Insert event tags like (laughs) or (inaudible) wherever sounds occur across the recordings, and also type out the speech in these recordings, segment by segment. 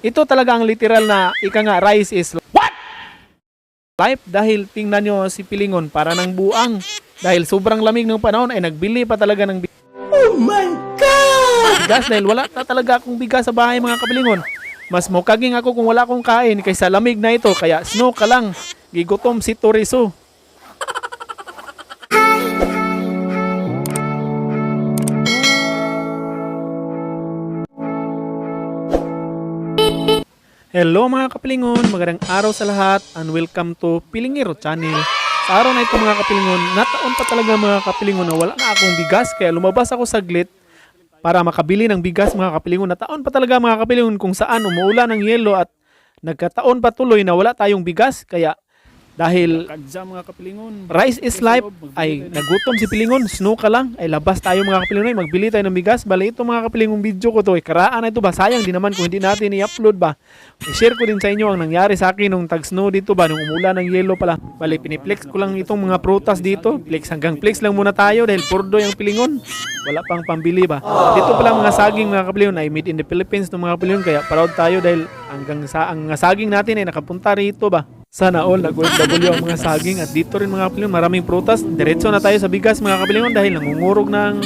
Ito talaga ang literal na ika nga rice is what? Life dahil tingnan nyo si Pilingon para ng buang. Dahil sobrang lamig ng panahon ay nagbili pa talaga ng Oh my God! (laughs) bigas dahil wala na talaga akong bigas sa bahay mga kapilingon. Mas mukaging ako kung wala akong kain kaysa lamig na ito kaya snow ka lang. Gigutom si Toriso. Hello mga kapilingon, magandang araw sa lahat and welcome to Pilingero Channel. Sa araw na ito mga kapilingon, nataon pa talaga mga kapilingon na wala na akong bigas kaya lumabas ako saglit para makabili ng bigas mga kapilingon. Nataon pa talaga mga kapilingon kung saan umuulan ng yelo at nagkataon pa tuloy na wala tayong bigas kaya dahil mga kapilingon. rice is life ay nagutom si Pilingon, snow ka lang, ay labas tayo mga kapilingon, ay magbili tayo ng bigas. Bali ito mga kapilingon video ko to, ay karaan na ito ba? Sayang din naman kung hindi natin i-upload ba. I-share ko din sa inyo ang nangyari sa akin nung tag-snow dito ba, nung umulan ng yelo pala. Bali piniplex ko lang itong mga prutas dito. Flex hanggang flex lang muna tayo dahil purdo yung Pilingon. Wala pang pambili ba. Dito pala mga saging mga kapilingon ay made in the Philippines ng mga kapilingon kaya proud tayo dahil hanggang sa ang saging natin ay nakapunta rito ba. Sana all nag-OFW ang mga saging at dito rin mga kapilingon maraming prutas. Diretso na tayo sa bigas mga kapilingon dahil nangungurog ng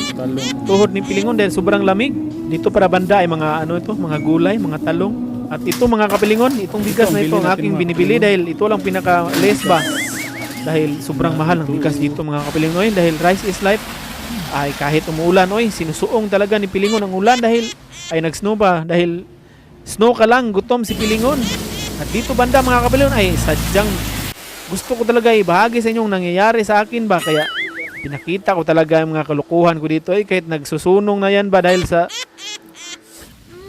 tuhod ni pilingon dahil sobrang lamig. Dito para banda ay mga ano ito, mga gulay, mga talong. At ito mga kapilingon, itong bigas na ito ang aking binibili dahil ito lang pinaka less ba. Dahil sobrang mahal ang bigas dito mga kapilingon dahil rice is life ay kahit umuulan oy sinusuong talaga ni Pilingon ang ulan dahil ay nag-snow ba dahil snow ka lang gutom si Pilingon at dito banda mga kapilingon ay sadyang gusto ko talaga ibahagi sa inyong nangyayari sa akin ba kaya pinakita ko talaga yung mga kalukuhan ko dito ay kahit nagsusunong na yan ba dahil sa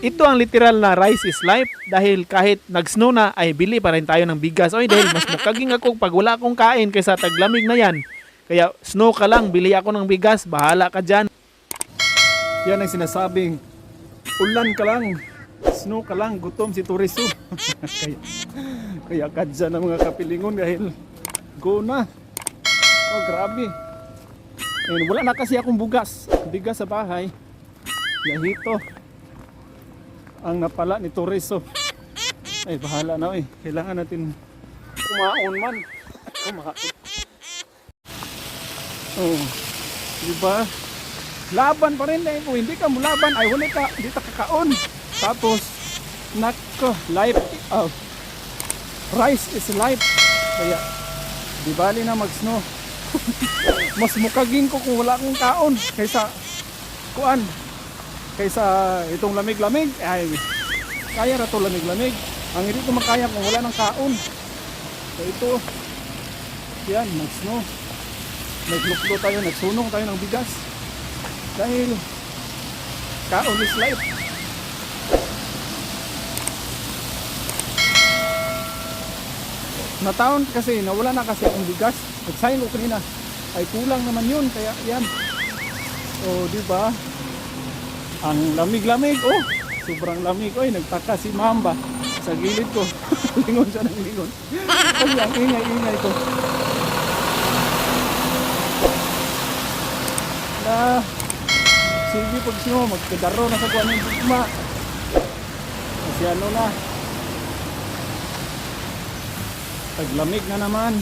ito ang literal na rice is life dahil kahit nag-snow na ay bili pa rin tayo ng bigas. Oy dahil mas mukaging ako pag wala akong kain kaysa taglamig na yan. Kaya snow ka lang, bili ako ng bigas, bahala ka dyan. Yan ang sinasabing, ulan ka lang, snow ka lang, gutom si Turiso. (laughs) kaya, kaya kadya na mga kapilingon dahil go na. Oh, grabe. And wala na kasi akong bugas. Bigas sa bahay. Yahito. Ang napala ni Turiso. Ay, bahala na eh. Kailangan natin kumaon man. Maka- Oh. Di ba? Laban pa rin eh. Kung hindi ka mo laban, ay wala ka, hindi ka kakaon. Tapos, nako, life, oh, rice is life. Kaya, di bali na mag-snow. (laughs) Mas mukagin ko kung wala akong kaon kaysa, kuan, kaysa itong lamig-lamig. Ay, kaya na to lamig-lamig. Ang hindi ko makaya kung wala ng kaon. So ito, yan, mag-snow nagluklo tayo, nagsunong tayo ng bigas. Dahil kaon is life. Nataon kasi, nawala na kasi akong bigas. Nagsayin ko kanina, ay kulang naman yun. Kaya yan. O, di ba? Ang lamig-lamig. Oh, sobrang lamig. Oy, nagtaka si Mamba sa gilid ko. (laughs) lingon siya ng lingon. Kasi ang ingay-ingay ko. na sige pag sino magkadaro na sa kuan ng bigma kasi ano na taglamig na naman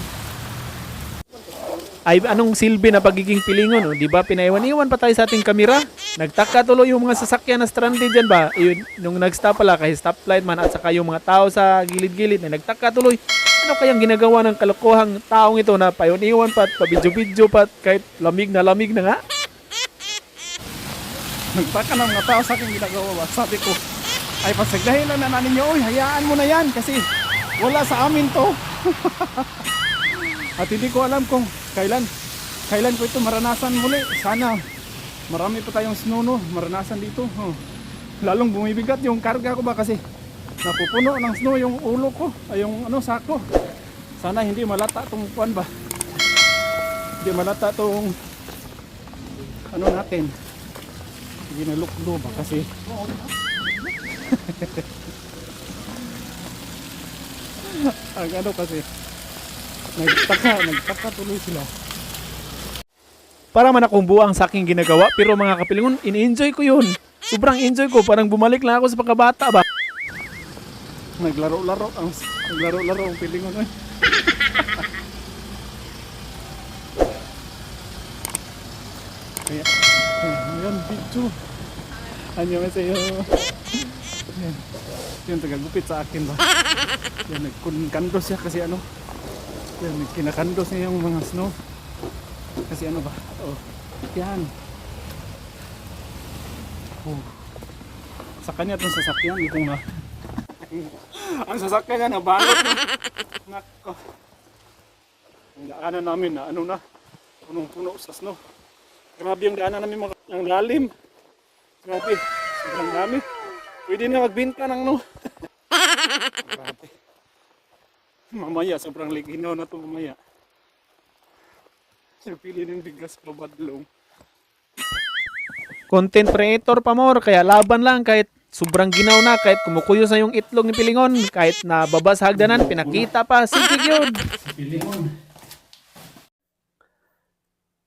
Ay anong silbi na pagiging pilingon? O, di ba pinaiwan-iwan pa tayo sa ating kamera? Nagtaka tuloy yung mga sasakyan na stranded dyan ba? Yun, nung nag-stop pala kay stoplight man at saka yung mga tao sa gilid-gilid na nagtaka tuloy. Ano kayang ginagawa ng kalokohang taong ito na paiwan-iwan pa at pabidyo-bidyo pa at kahit lamig na lamig na nga? nagtaka ng mga tao sa aking ginagawa ba sabi ko ay pasagdahin lang na nanin nyo oy hayaan mo na yan kasi wala sa amin to (laughs) at hindi ko alam kung kailan. Kailan ko ito maranasan muli. Sana marami pa tayong snow no maranasan dito. Oh. lalong bumibigat yung karga ko ba kasi napupuno ng snow yung ulo ko. Ay yung ano sako. Sana hindi malata tong kuan ba. Hindi malata tong ano natin. Ginaluklo ba kasi (laughs) (laughs) ang ano kasi nagtaka nagtaka tuloy sila Para man akong buwang sa aking ginagawa pero mga kapilingon, in-enjoy ko yun. Sobrang enjoy ko, parang bumalik lang ako sa pagkabata ba? Naglaro-laro ang naglaro-laro ang pilingon eh. (laughs) Kaya, ayan, video. Anyo sa iyo. Yan. Yung tagagupit sa akin ba? (laughs) Yan, nagkunkandos siya kasi ano. Yan, kinakandos niya yung mga snow. Kasi ano ba? Oh, yan. Oh. Sa kanya itong sasakyan, itong na. (laughs) Ang sasakyan niya nabalot na. (laughs) Nako. Ang daanan namin na ano na. Punong-puno sa snow. Grabe yung daanan namin mga ang lalim. Grabe. Sobrang dami. Pwede na magbinta ng no. (laughs) Mamaya, sobrang liginaw na to mamaya. Pili ng bigas babadlong. Content creator pa more, kaya laban lang kahit sobrang ginaw na, kahit kumukuyo sa yung itlog ni Pilingon, kahit nababa sa hagdanan, pinakita pa, sige yun. Pilingon.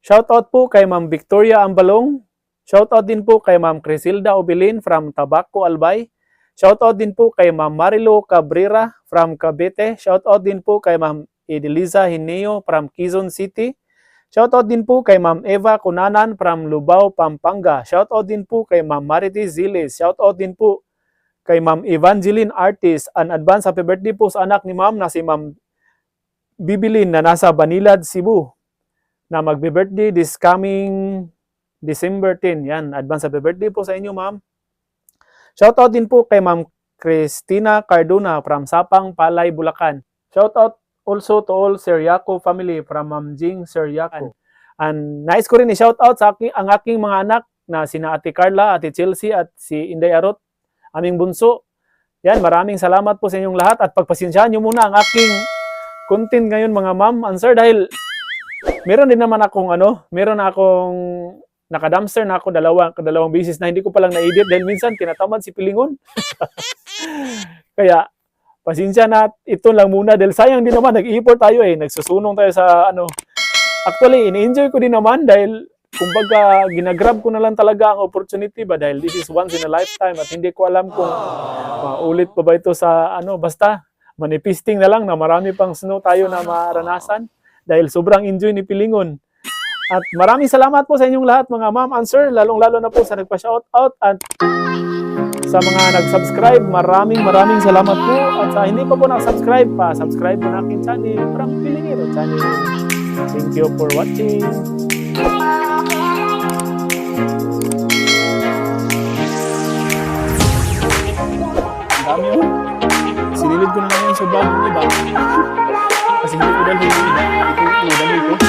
Shoutout po kay Ma'am Victoria Ambalong. Shoutout din po kay Ma'am Crisilda Obilin from Tabaco, Albay. Shoutout din po kay Ma'am Marilo Cabrera from Cavite. Shoutout din po kay Ma'am Edeliza Hineo from Quezon City. Shoutout din po kay Ma'am Eva Kunanan from Lubao, Pampanga. Shoutout din po kay Ma'am Marites Ziles. Shoutout din po kay Ma'am Evangeline Artis. An advance happy birthday po sa anak ni Ma'am na si Ma'am Bibilin na nasa Banilad, Cebu na magbe-birthday this coming December 10. Yan, advance happy birthday po sa inyo, ma'am. Shoutout din po kay Ma'am Christina Cardona from Sapang, Palay, Bulacan. Shoutout also to all Sir Yako family from Ma'am Jing Sir Yako. And nice ko rin i-shoutout sa aking, ang aking mga anak na sina Ate Carla, Ate Chelsea at si Inday Arot, aming bunso. Yan, maraming salamat po sa inyong lahat at pagpasensyahan nyo muna ang aking content ngayon mga ma'am and sir dahil meron din naman akong ano, meron akong naka-dumpster na ako dalawa, dalawang beses na hindi ko palang na-edit dahil minsan tinatamad si Pilingon. (laughs) Kaya, pasensya na, ito lang muna dahil sayang din naman, nag-import tayo eh, nagsusunong tayo sa ano. Actually, ini-enjoy ko din naman dahil kumbaga ginagrab ko na lang talaga ang opportunity ba dahil this is once in a lifetime at hindi ko alam kung maulit pa ba ito sa ano, basta manifesting na lang na marami pang snow tayo na maranasan dahil sobrang enjoy ni Pilingon. At maraming salamat po sa inyong lahat mga ma'am and sir, lalong-lalo na po sa nagpa-shoutout at sa mga nag-subscribe, maraming maraming salamat po. At sa hindi pa po na-subscribe, pa-subscribe po na aking channel, Frank Pilingero channel. Thank you for watching. dami yun. Sinilid ko na ngayon sa bag ng iba. Kasi hindi ko dalhin yun. Hindi ko dalhin ko. Eh.